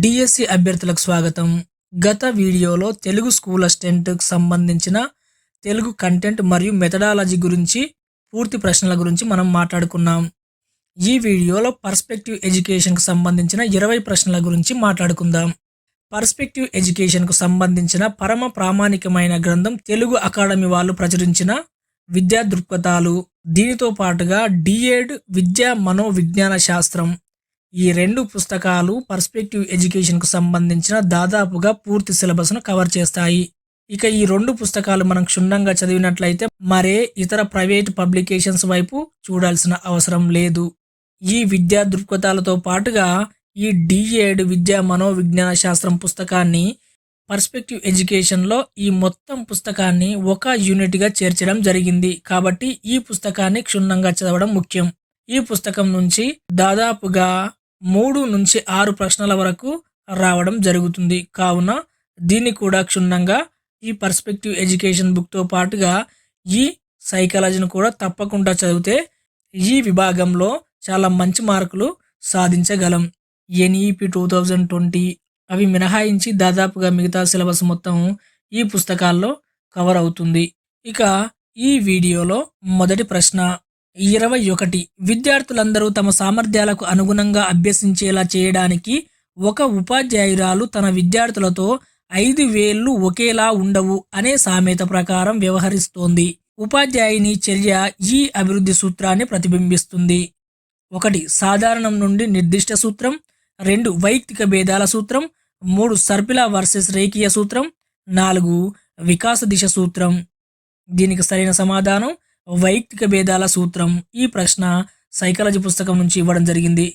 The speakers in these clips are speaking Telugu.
డిఎస్సి అభ్యర్థులకు స్వాగతం. గత వీడియోలో తెలుగు స్కూల్ అసిస్టెంట్కి సంబంధించిన తెలుగు కంటెంట్ మరియు మెథడాలజీ గురించి పూర్తి ప్రశ్నల గురించి మనం మాట్లాడుకున్నాం. ఈ వీడియోలో పర్స్పెక్టివ్ ఎడ్యుకేషన్కు సంబంధించిన ఇరవై ప్రశ్నల గురించి మాట్లాడుకుందాం. పర్స్పెక్టివ్ ఎడ్యుకేషన్కు సంబంధించిన పరమ ప్రామాణికమైన గ్రంథం తెలుగు అకాడమీ వాళ్ళు ప్రచురించిన విద్యా దృక్పథాలు. దీనితో పాటుగా డిఎడ్ విద్యా మనోవిజ్ఞాన శాస్త్రం. ఈ రెండు పుస్తకాలు పర్స్పెక్టివ్ ఎడ్యుకేషన్కు సంబంధించిన దాదాపుగా పూర్తి సిలబస్ను కవర్ చేస్తాయి. ఇక ఈ రెండు పుస్తకాలు మనం క్షుణ్ణంగా చదివినట్లయితే మరే ఇతర ప్రైవేట్ పబ్లికేషన్స్ వైపు చూడాల్సిన అవసరం లేదు. ఈ విద్యా దృక్పథాలతో పాటుగా ఈ డిఏడ్ విద్యా మనోవిజ్ఞాన శాస్త్రం పుస్తకాన్ని పర్స్పెక్టివ్ ఎడ్యుకేషన్లో ఈ మొత్తం పుస్తకాన్ని ఒక యూనిట్గా చేర్చడం జరిగింది. కాబట్టి ఈ పుస్తకాన్ని క్షుణ్ణంగా చదవడం ముఖ్యం. ఈ పుస్తకం నుంచి దాదాపుగా మూడు నుంచి ఆరు ప్రశ్నల వరకు రావడం జరుగుతుంది. కావున దీన్ని కూడా క్షుణ్ణంగా ఈ పర్స్పెక్టివ్ ఎడ్యుకేషన్ బుక్తో పాటుగా ఈ సైకాలజీని కూడా తప్పకుండా చదివితే ఈ విభాగంలో చాలా మంచి మార్కులు సాధించగలం. ఎన్ఈపి టూ థౌజండ్ ట్వంటీ అవి మినహాయించి దాదాపుగా మిగతా సిలబస్ మొత్తం ఈ పుస్తకాల్లో కవర్ అవుతుంది. ఇక ఈ వీడియోలో మొదటి ప్రశ్న. ఇరవై ఒకటి. విద్యార్థులందరూ తమ సామర్థ్యాలకు అనుగుణంగా అభ్యసించేలా చేయడానికి ఒక ఉపాధ్యాయురాలు తన విద్యార్థులతో ఐదు వేళ్ళు ఒకేలా ఉండవు అనే సామెత ప్రకారం వ్యవహరిస్తోంది. ఉపాధ్యాయుని చర్య ఈ అభివృద్ధి సూత్రాన్ని ప్రతిబింబిస్తుంది. ఒకటి సాధారణం నుండి నిర్దిష్ట సూత్రం. రెండు వైయక్తిక భేదాల సూత్రం. మూడు సర్పిల వర్సెస్ రేఖీయ సూత్రం. నాలుగు వికాస దిశ సూత్రం. దీనికి సరైన సమాధానం వైయక్తిక భేదాల సూత్రం ఈ ప్రశ్న సైకాలజీ పుస్తకం నుంచి ఇవ్వడం జరిగింది.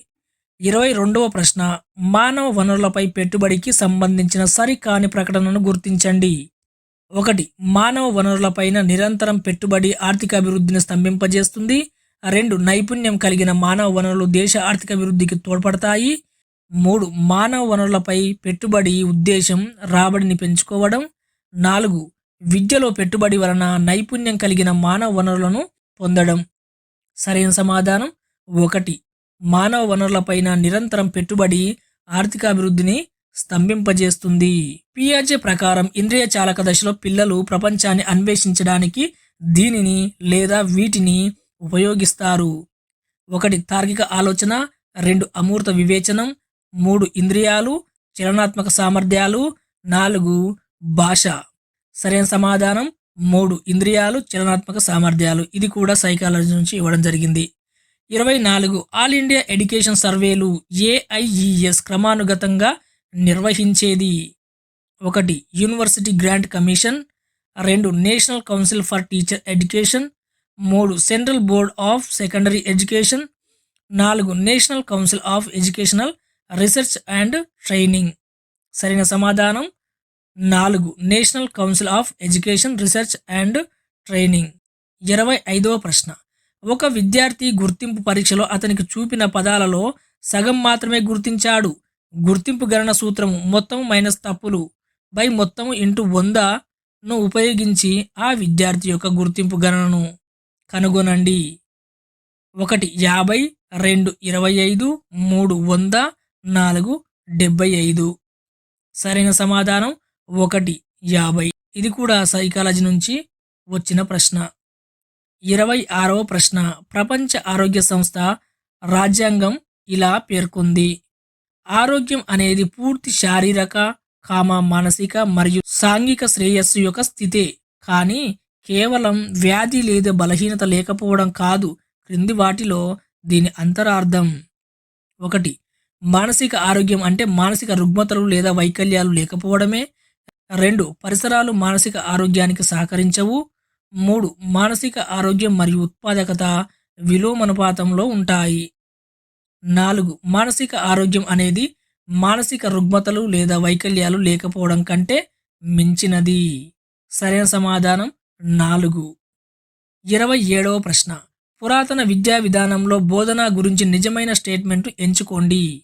ఇరవై రెండవ ప్రశ్న మానవ వనరులపై పెట్టుబడికి సంబంధించిన సరికాని ప్రకటనను గుర్తించండి. ఒకటి మానవ వనరులపైన నిరంతరం పెట్టుబడి ఆర్థిక అభివృద్ధిని స్తంభింపజేస్తుంది. రెండు నైపుణ్యం కలిగిన మానవ వనరులు దేశ ఆర్థిక అభివృద్ధికి తోడ్పడతాయి. మూడు మానవ వనరులపై పెట్టుబడి ఉద్దేశం రాబడిని పెంచుకోవడం. నాలుగు విద్యలో పెట్టుబడి వలన నైపుణ్యం కలిగిన మానవ వనరులను పొందడం. సరైన సమాధానం ఒకటి. మానవ వనరులపైన నిరంతరం పెట్టుబడి ఆర్థిక అభివృద్ధిని స్తంభింపజేస్తుంది. పియాజే ప్రకారం ఇంద్రియ చాలక దశలో పిల్లలు ప్రపంచాన్ని అన్వేషించడానికి దీనిని లేదా వీటిని ఉపయోగిస్తారు. ఒకటి. తార్కిక ఆలోచన. రెండు. అమూర్త వివేచనం. మూడు. ఇంద్రియాలు. చలనాత్మక సామర్థ్యాలు. నాలుగు. భాష. సరైన సమాధానం మూడు ఇంద్రియాలు చలనాత్మక సామర్థ్యాలు. ఇది కూడా సైకాలజీ నుంచి ఇవ్వడం జరిగింది. ఇరవై నాలుగు ఆల్ ఇండియా ఎడ్యుకేషన్ సర్వేలు ఏఐఈఎస్ క్రమానుగతంగా నిర్వహించేది ఒకటి యూనివర్సిటీ గ్రాంట్ కమిషన్ రెండు national council for teacher education మూడు central board of secondary education నాలుగు national council of educational research and training. సరైన సమాధానం నాలుగు national council of education research and training. ఇరవై ఐదవ ప్రశ్న. ఒక విద్యార్థి గుర్తింపు పరీక్షలో అతనికి చూపిన పదాలలో సగం మాత్రమే గుర్తించాడు. గుర్తింపు గణన సూత్రం మొత్తం మైనస్ తప్పులు. బై మొత్తం ఇంటూ వందను ఉపయోగించి ఆ విద్యార్థి యొక్క గుర్తింపు గణనను కనుగొనండి. ఒకటి యాభై రెండు ఇరవై ఐదు మూడు వంద నాలుగు డెబ్బై ఐదు. సరైన సమాధానం? ఒకటి యాభై. ఇది కూడా సైకాలజీ నుంచి వచ్చిన ప్రశ్న. ఇరవై ఆరవ ప్రశ్న. ప్రపంచ ఆరోగ్య సంస్థ రాజ్యాంగం ఇలా పేర్కొంది. ఆరోగ్యం అనేది పూర్తి శారీరక కామ మానసిక మరియు సాంఘిక శ్రేయస్సు యొక్క స్థితే. కానీ కేవలం వ్యాధి లేదా బలహీనత లేకపోవడం కాదు. క్రింది వాటిలో దీని అంతరార్థం. ఒకటి మానసిక ఆరోగ్యం అంటే మానసిక రుగ్మతలు లేదా వైకల్యాలు లేకపోవడమే. రెండు పరిసరాలు మానసిక ఆరోగ్యానికి సహకరించవు. మూడు మానసిక ఆరోగ్యం మరియు ఉత్పాదకత విలోమనుపాతంలో ఉంటాయి. నాలుగు మానసిక ఆరోగ్యం అనేది మానసిక రుగ్మతలు లేదా వైకల్యాలు లేకపోవడం కంటే మించినది. సరైన సమాధానం నాలుగు. ఇరవై ఏడవ ప్రశ్న. పురాతన విద్యా విధానంలో బోధన గురించి నిజమైన స్టేట్మెంట్ ఎంచుకోండి.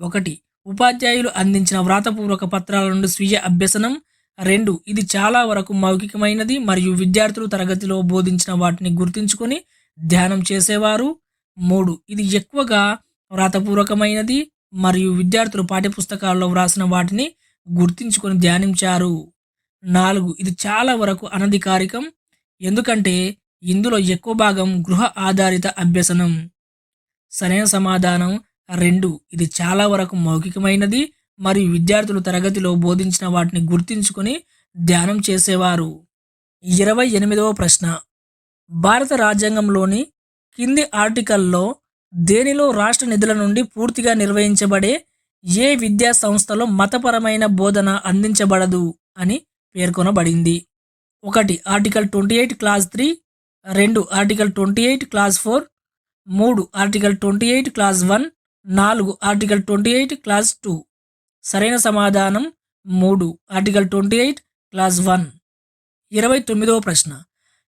ఒకటి ఉపాధ్యాయులు అందించిన వ్రాతపూర్వక పత్రాల నుండి స్వీయ అభ్యసనం రెండు. ఇది చాలా వరకు మౌఖికమైనది మరియు విద్యార్థులు తరగతిలో బోధించిన వాటిని గుర్తుంచుకొని ధ్యానం చేసేవారు. మూడు. ఇది ఎక్కువగా వ్రాతపూర్వకమైనది మరియు విద్యార్థులు పాఠ్యపుస్తకాల్లో వ్రాసిన వాటిని గుర్తించుకొని ధ్యానించారు. నాలుగు. ఇది చాలా వరకు అనధికారికం ఎందుకంటే ఇందులో ఎక్కువ భాగం గృహ ఆధారిత అభ్యసనం. సరైన సమాధానం రెండు. ఇది చాలా వరకు మౌఖికమైనది మరియు విద్యార్థులు తరగతిలో బోధించిన వాటిని గుర్తించుకొని ధ్యానం చేసేవారు. ఇరవై ఎనిమిదవ ప్రశ్న. భారత రాజ్యాంగంలోని కింది ఆర్టికల్లో దేనిలో రాష్ట్ర నిధుల నుండి పూర్తిగా నిర్వహించబడే ఏ విద్యా సంస్థలో మతపరమైన బోధన అందించబడదు అని పేర్కొనబడింది. ఒకటి article twenty eight clause three రెండు article twenty eight clause four మూడు article twenty eight clause one నాలుగు. Article twenty eight clause two సరైన సమాధానం మూడు. Article twenty eight clause one ఇరవై తొమ్మిదవ ప్రశ్న.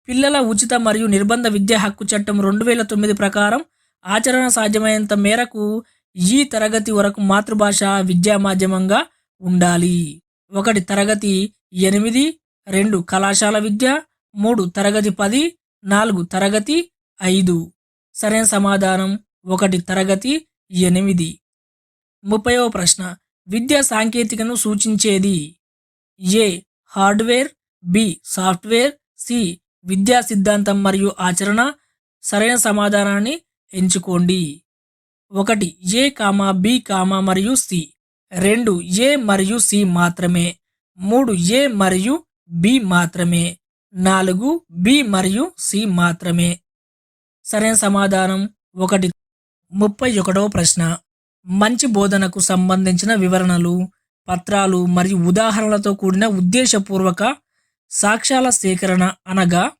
పిల్లల ఉచిత మరియు నిర్బంధ విద్యా హక్కు చట్టం రెండు వేల తొమ్మిది ప్రకారం ఆచరణ సాధ్యమైనంత మేరకు ఈ తరగతి వరకు మాతృభాష విద్యా మాధ్యమంగా ఉండాలి. ఒకటి తరగతి ఎనిమిది రెండు కళాశాల విద్య మూడు తరగతి పది నాలుగు తరగతి ఐదు. సరైన సమాధానం ఒకటి తరగతి ఎనిమిది. ముప్పైవ ప్రశ్న. విద్యా సాంకేతికను సూచించేది? A. Hardware B. Software C. విద్యా సిద్ధాంతం మరియు ఆచరణ. సరైన సమాధానాన్ని ఎంచుకోండి. ఒకటి. ఏ కామా బి కామా మరియు సి. రెండు. ఏ మరియు సి మాత్రమే. మూడు. ఏ మరియు బి మాత్రమే. నాలుగు. బి మరియు సి మాత్రమే. సరైన సమాధానం. ఒకటి. ముప్పై ఒకటవ ప్రశ్న. మంచి బోధనకు సంబంధించిన వివరణలు పత్రాలు మరియు ఉదాహరణలతో కూడిన ఉద్దేశపూర్వక సాక్ష్యాల సేకరణ అనగా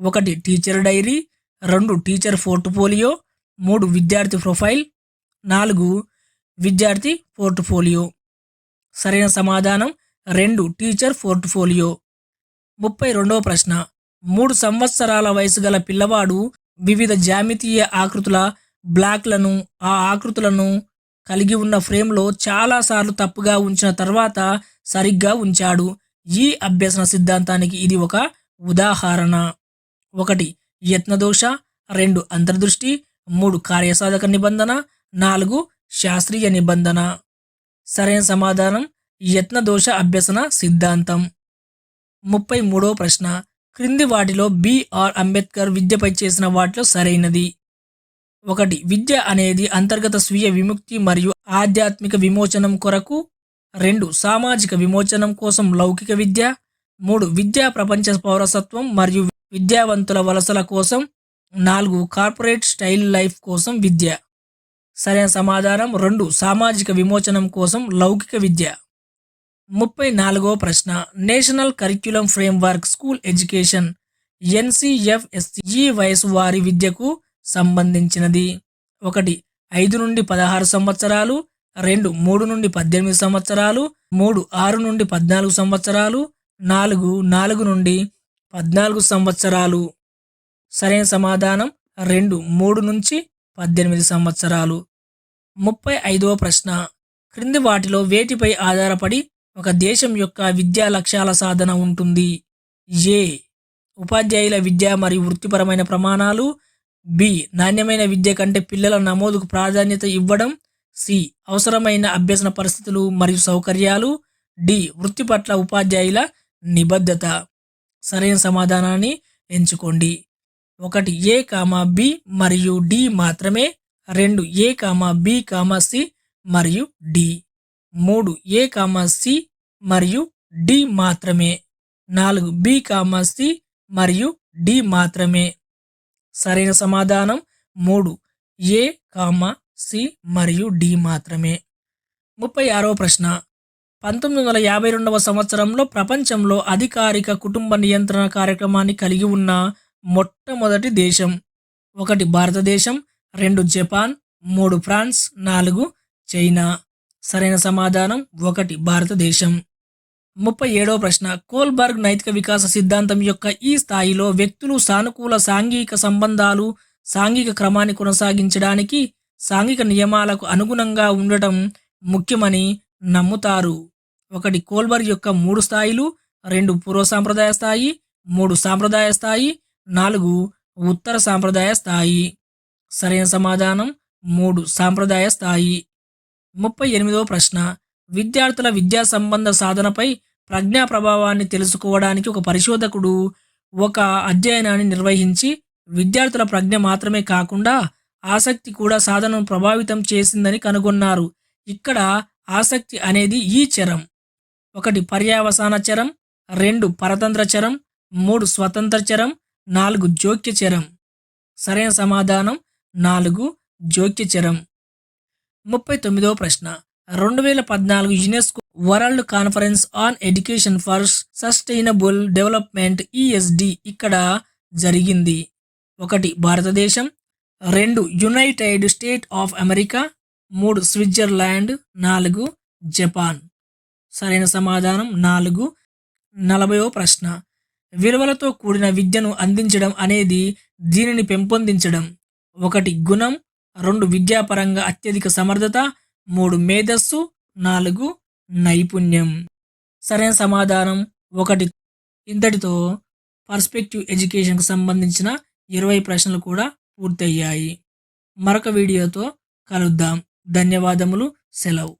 ఒకటి టీచర్ డైరీ రెండు టీచర్ పోర్ట్ఫోలియో మూడు విద్యార్థి ప్రొఫైల్ నాలుగు విద్యార్థి పోర్ట్ఫోలియో. సరైన సమాధానం రెండు టీచర్ పోర్ట్ఫోలియో. ముప్పై రెండవ ప్రశ్న. మూడు సంవత్సరాల వయసు గల పిల్లవాడు వివిధ జామితీయ ఆకృతుల బ్లాక్లను ఆ ఆకృతులను కలిగి ఉన్న ఫ్రేమ్లో చాలాసార్లు తప్పుగా ఉంచిన తర్వాత సరిగ్గా ఉంచాడు. ఈ అభ్యసన సిద్ధాంతానికి ఇది ఒక ఉదాహరణ. ఒకటి యత్నదోష. రెండు అంతర్దృష్టి. మూడు కార్యసాధక నిబంధన. నాలుగు శాస్త్రీయ నిబంధన. సరైన సమాధానం యత్నదోష అభ్యసన సిద్ధాంతం. ముప్పై మూడవ ప్రశ్న. క్రింది వాటిలో బిఆర్ అంబేద్కర్ విద్యపై చేసిన వాటిలో సరైనది. ఒకటి. విద్య అనేది అంతర్గత స్వీయ విముక్తి మరియు ఆధ్యాత్మిక విమోచనం కొరకు. రెండు. సామాజిక విమోచనం కోసం లౌకిక విద్య. మూడు. విద్యా ప్రపంచ పౌరసత్వం మరియు విద్యావంతుల వలసల కోసం. నాలుగు. కార్పొరేట్ స్టైల్ లైఫ్ కోసం విద్య. సరైన సమాధానం. రెండు. సామాజిక విమోచనం కోసం లౌకిక విద్య. ముప్పై నాలుగో ప్రశ్న. National curriculum framework school education. NCFSE ఈ వయసు వారి విద్యకు సంబంధించినది. ఒకటి ఐదు నుండి పదహారు సంవత్సరాలు రెండు మూడు నుండి పద్దెనిమిది సంవత్సరాలు మూడు ఆరు నుండి పద్నాలుగు సంవత్సరాలు నాలుగు నాలుగు నుండి పద్నాలుగు సంవత్సరాలు. సరైన సమాధానం రెండు మూడు నుంచి పద్దెనిమిది సంవత్సరాలు. ముప్పై ఐదవ ప్రశ్న క్రింది వాటిలో వేటిపై ఆధారపడి ఒక దేశం యొక్క విద్యా లక్ష్యాల సాధన ఉంటుంది? ఏ ఉపాధ్యాయుల విద్య మరియు వృత్తిపరమైన ప్రమాణాలు బి. నాణ్యమైన విద్య కంటే పిల్లల నమోదుకు ప్రాధాన్యత ఇవ్వడం. సి. అవసరమైన అభ్యసన పరిస్థితులు మరియు సౌకర్యాలు. డి. వృత్తి పట్ల ఉపాధ్యాయుల నిబద్ధత. సరైన సమాధానాన్ని ఎంచుకోండి. ఒకటి ఏ కామా బి మరియు డి మాత్రమే. రెండు A comma B comma C మరియు డి. మూడు ఏ కామా సి మరియు డి మాత్రమే. నాలుగు బి కామా సి మరియు డి మాత్రమే. సరైన సమాధానం మూడు. ఏ కామా సి మరియు డి మాత్రమే. ముప్పై ఆరవ ప్రశ్న. పంతొమ్మిది వందల యాభై రెండవ సంవత్సరంలో ప్రపంచంలో అధికారిక కుటుంబ నియంత్రణ కార్యక్రమాన్ని కలిగి ఉన్న మొట్టమొదటి దేశం. ఒకటి భారతదేశం రెండు జపాన్ మూడు ఫ్రాన్స్ నాలుగు చైనా. సరైన సమాధానం ఒకటి భారతదేశం. ముప్పై ఏడవ ప్రశ్న. కోల్బర్గ్ నైతిక వికాస సిద్ధాంతం యొక్క ఈ స్థాయిలో వ్యక్తులు సానుకూల సాంఘిక సంబంధాలు సాంఘిక క్రమాన్ని కొనసాగించడానికి సాంఘిక నియమాలకు అనుగుణంగా ఉండటం ముఖ్యమని నమ్ముతారు. ఒకటి కోల్బర్గ్ యొక్క మూడు స్థాయిలు రెండు పూర్వ సాంప్రదాయ స్థాయి మూడు సాంప్రదాయ స్థాయి నాలుగు ఉత్తర సాంప్రదాయ స్థాయి. సరైన సమాధానం మూడు సాంప్రదాయ స్థాయి. ముప్పై ఎనిమిదవ ప్రశ్న. విద్యార్థుల విద్యా సంబంధ సాధనపై ప్రజ్ఞా ప్రభావాన్ని తెలుసుకోవడానికి ఒక పరిశోధకుడు ఒక అధ్యయనాన్ని నిర్వహించి విద్యార్థుల ప్రజ్ఞ మాత్రమే కాకుండా ఆసక్తి కూడా సాధనను ప్రభావితం చేసిందని కనుగొన్నారు. ఇక్కడ ఆసక్తి అనేది ఈ చరం. ఒకటి పర్యావసాన చరం రెండు పరతంత్ర చరం మూడు స్వతంత్ర చరం నాలుగు జోక్య చరం. సరైన సమాధానం నాలుగు జోక్య చరం. ముప్పై తొమ్మిదవ ప్రశ్న. రెండు వేల పద్నాలుగు UNESCO world conference on education for sustainable development ESD ఇక్కడ జరిగింది. ఒకటి భారతదేశం. రెండు యునైటెడ్ స్టేట్ ఆఫ్ అమెరికా. మూడు స్విట్జర్లాండ్. నాలుగు జపాన్. సరైన సమాధానం? నాలుగు. నలభైవ ప్రశ్న. విలువలతో కూడిన విద్యను అందించడం అనేది దీనిని పెంపొందించడం. ఒకటి గుణం. రెండు విద్యాపరంగా అత్యధిక సమర్థత. మూడు మేధస్సు నాలుగు నైపుణ్యం. సరైన సమాధానం ఒకటి. ఇంతటితో పర్స్పెక్టివ్ ఎడ్యుకేషన్కు సంబంధించిన ఇరవై ప్రశ్నలు కూడా పూర్తయ్యాయి. మరొక వీడియోతో కలుద్దాం. ధన్యవాదములు. సెలవు.